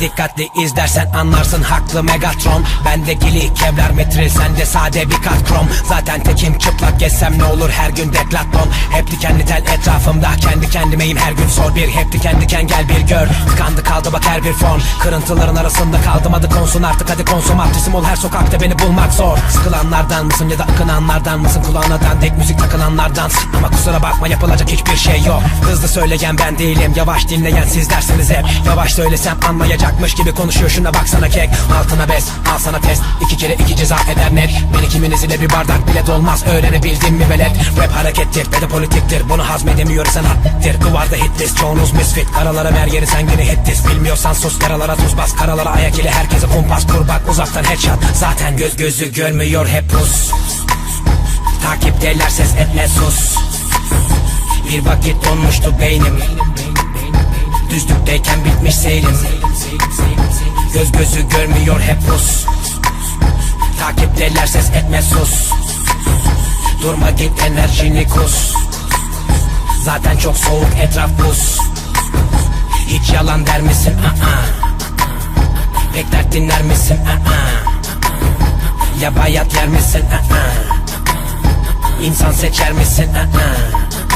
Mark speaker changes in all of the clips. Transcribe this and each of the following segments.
Speaker 1: Dikkatli izlersen anlarsın haklı Megatron. Bendeki kevlar metril sende sade bir kat krom Zaten tekim çıplak gezsem ne olur her gün deklaton. Hep dikenli tel etrafımda kendi kendimeyim her gün sor bir. Hep diken diken gel bir gör. Tıkandı kaldı bak her bir fon. Kırıntıların arasında kaldım adı konsun artık hadi konsomatrisim ol her sokakta beni bulmak zor. Sıkılanlardan mısın ya da akınanlardan mısın? Kulağına dandik müzik takılanlardan. Ama kusura bakma yapılacak hiçbir şey yok. Hızlı söyleyen ben değilim yavaş dinleyen sizlersiniz hep. Yavaş söylesem anlayacakmış gibi konuşuyor. Şuna baksana kek. Altına bes al sana test. İki kere iki ceza eder net. Beni kiminiz ile bir bardak bile dolmaz. Öğrenebildin mi velet? Rap harekettir ve de politiktir. Bunu hazmedemiyorsan hattir. Duvarda hit list çoğunuz misfit. Karalara ver yeri sen yine hit list Bilmiyorsan sus karalara tuz bas. Karalara ayak ile herkese kumpas. Kur bak uzaktan headshot. Zaten göz gözü görmüyor hep pus. Takipteler ses etme sus. Bir vakit donmuştu beynim. Düzlükteyken bitmiş seyrim Göz gözü görmüyor hep pus Takipteler ses etme sus Durma git enerjini kus Zaten çok soğuk etraf buz Hiç yalan der misin? Aa. Pek dert dinler misin? Aa. Ya bayat yer misin? Aa. İnsan seçer misin? Aa.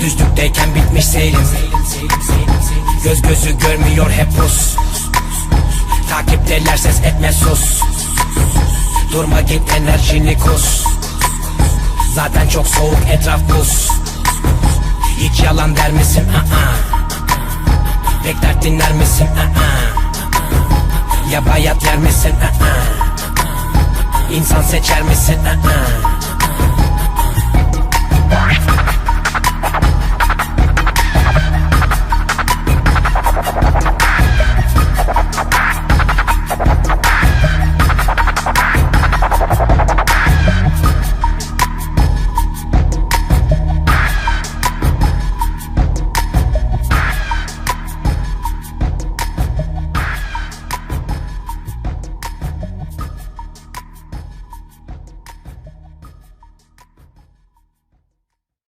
Speaker 1: Düzlükteyken bitmiş seyrim Göz gözü görmüyor hep pus Takipteler ses etme sus Durma git enerjini kus Zaten çok soğuk etraf buz Hiç yalan der misin? Aa. Pek dert dinler misin? Aa. Ya bayat yer misin? Aa. İnsan seçer misin? Aa.